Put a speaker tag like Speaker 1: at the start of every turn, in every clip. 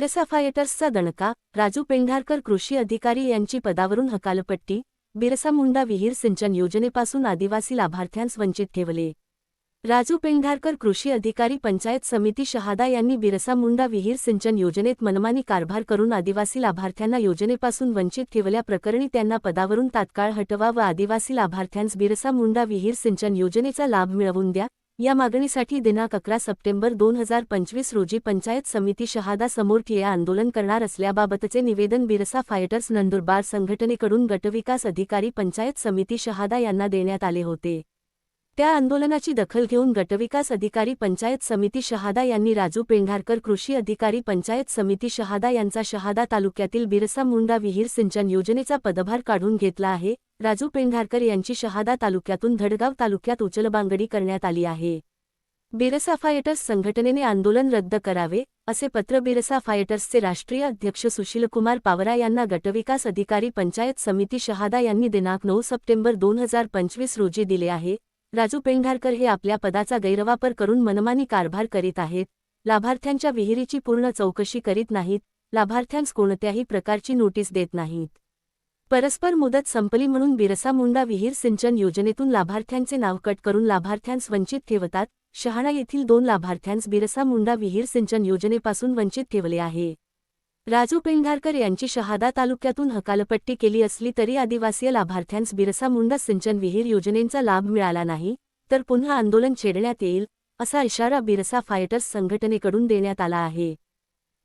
Speaker 1: बिरसा फायटर्सचा दणका राजू पेंढारकर कृषी अधिकारी यांची पदावरून हकालपट्टी बिरसा मुंडा विहीर सिंचन योजनेपासून आदिवासी लाभार्थ्यांस वंचित ठेवले. राजू पेंढारकर कृषी अधिकारी पंचायत समिती शहादा यांनी बिरसा मुंडा विहीर सिंचन योजनेत मनमानी कारभार करून आदिवासी लाभार्थ्यांना योजनेपासून वंचित ठेवल्याप्रकरणी त्यांना पदावरून तात्काळ हटवा व आदिवासी लाभार्थ्यांस बिरसा मुंडा विहीर सिंचन योजनेचा लाभ मिळवून द्या या मागणीसाठी दिनांक अकरा सप्टेंबर दोन हजार पंचवीस रोजी पंचायत समिती शहादा समोर ठिय्या आंदोलन करणार असल्याबाबतचे निवेदन बिरसा फायटर्स नंदुरबार संघटनेकडून गटविकास अधिकारी पंचायत समिती शहादा यांना देण्यात आले होते. त्या आंदोलनाची दखल घेऊन गटविकास अधिकारी पंचायत समिती शहादा यांनी राजू पेंढारकर कृषी अधिकारी पंचायत समिती शहादा यांचा शहादा तालुक्यातील बिरसा मुंडा विहीर सिंचन योजनेचा पदभार काढून घेतला आहे. राजू पेंढारकर यांची शहादा तालुक्यातून धडगाव तालुक्यात उचलबांगडी करण्यात आली आहे. बिरसा फायटर्स संघटनेने आंदोलन रद्द करावे असे पत्र बिरसा फायटर्सचे राष्ट्रीय अध्यक्ष सुशीलकुमार पावरा यांना गटविकास अधिकारी पंचायत समिती शहादा यांनी दिनांक नऊ सप्टेंबर दोन हजार पंचवीस रोजी दिले आहे. राजू पेंढारकर हे आपल्या पदाचा गैरवापर करून मनमानी कारभार करीत आहेत. लाभार्थ्यांच्या विहिरीची पूर्ण चौकशी करीत नाहीत. लाभार्थ्यांस कोणत्याही प्रकारची नोटीस देत नाहीत. परस्पर मुदत संपली म्हणून बिरसा मुंडा विहीर सिंचन योजनेतून लाभार्थ्यांचे नाव कट करून लाभार्थ्यांस वंचित ठेवतात. शहाणा येथील दोन लाभार्थ्यांस बिरसा मुंडा विहीर सिंचन योजनेपासून वंचित ठेवले आहे. राजू पेंढारकर यांची शहादा तालुक्यातून हकालपट्टी केली असली तरी आदिवासीय लाभार्थ्यांस बिरसा मुंडा सिंचन विहीर योजनेचा लाभ मिळाला नाही तर पुन्हा आंदोलन छेडण्यात येईल असा इशारा बिरसा फायटर्स संघटनेकडून देण्यात आला आहे.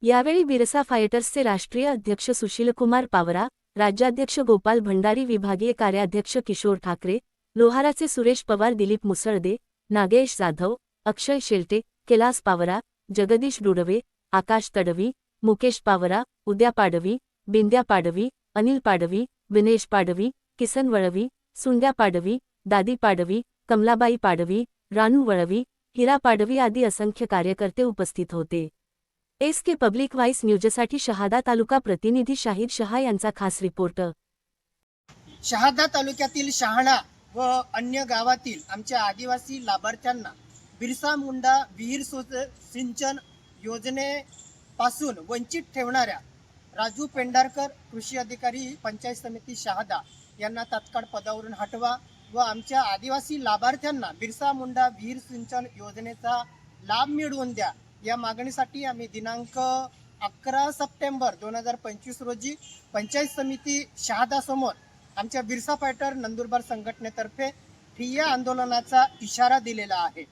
Speaker 1: यावेळी बिरसा फायटर्सचे राष्ट्रीय अध्यक्ष सुशीलकुमार पावरा राज्याध्यक्ष गोपाल भंडारी विभागीय कार्याध्यक्ष किशोर ठाकरे लोहाराचे सुरेश पवार दिलीप मुसळदे नागेश जाधव अक्षय शेलटे कैलास पावरा जगदीश डुडवे आकाश तडवी मुकेश पावरा उद्या पाडवी बिंद्या पाडवी अनिल पाडवी विनेश पाडवी किसन वळवी सुंद्या पाडवी दादी पाडवी कमलाबाई पाडवी रानू वळवी हिरा पाडवी आदी असंख्य कार्यकर्ते उपस्थित होते. एस के पब्लिक वाईस न्यूजसाठी शहादा तालुका प्रतिनिधी शाहिद शहा यांचा खास रिपोर्ट.
Speaker 2: शहादा तालुक्यातील शहाणा व अन्य गावातील आमच्या आदिवासी लाभार्थ्यांना बिरसा मुंडा विहीर सिंचन योजने पासून वंचित ठेवणाऱ्या राजू पेंढारकर कृषी अधिकारी पंचायत समिती शहादा यांना तात्काळ पदावरून हटवा व आमच्या आदिवासी लाभार्थ्यांना बिरसा मुंडा विहीर सिंचन योजनेचा लाभ मिळवून द्या. या मागणीसाठी आम्ही दिनांक अकरा सप्टेंबर दोन हजार पंचवीस रोजी पंचायत समिती शहादासमोर आमच्या बिरसा फायटर नंदुरबार संघटनेतर्फे ठिय्या आंदोलनाचा इशारा दिलेला आहे.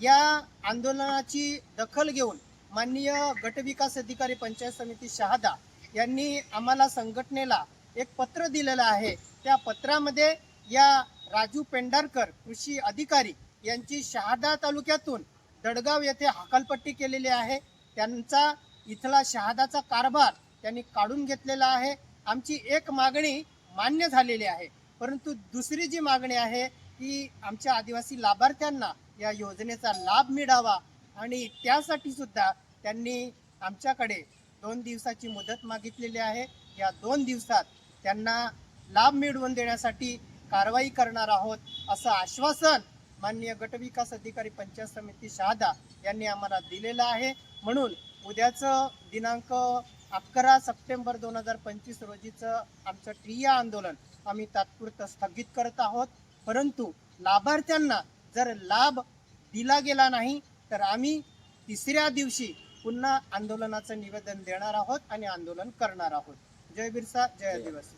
Speaker 2: या आंदोलनाची दखल घेऊन माननीय गटविकास अधिकारी पंचायत समिती शहादा यांनी आम्हाला संघटनेला एक पत्र दिलेलं आहे. त्या पत्रामध्ये या राजू पेंढारकर कृषी अधिकारी यांची शहादा तालुक्यातून दडगाव येथे हकालपट्टी केलेली आहे. त्यांचा इथला शहादाचा कारभार त्यांनी काढून घेतलेला आहे. आमची एक मागणी मान्य झालेली आहे. परंतु दुसरी जी मागणी आहे की आमच्या आदिवासी लाभार्थ्यांना या योजनेचा लाभ मिळावा आणि त्यासाठी सुद्धा त्यांनी आमच्याकडे दोन दिवसाची मुदत मागितलेली आहे. या दोन दिवसात त्यांना लाभ मिळवून देण्यासाठी कारवाई करणार आहोत असं आश्वासन माननीय गटविकास अधिकारी पंचायत समिती शहादा यांनी आम्हाला दिलेलं आहे. म्हणून उद्याचं दिनांक अकरा सप्टेंबर दोन हजार पंचवीस रोजीचं आमचं ठिय्या आंदोलन आम्ही तात्पुरतं स्थगित करत आहोत. परंतु लाभार्थ्यांना जर लाभ दिला गेला नाही तर आम्ही तिसऱ्या दिवशी पुन्हा आंदोलनाचं निवेदन देणार आहोत आणि आंदोलन करणार आहोत. जय बिरसा जय आदिवासी.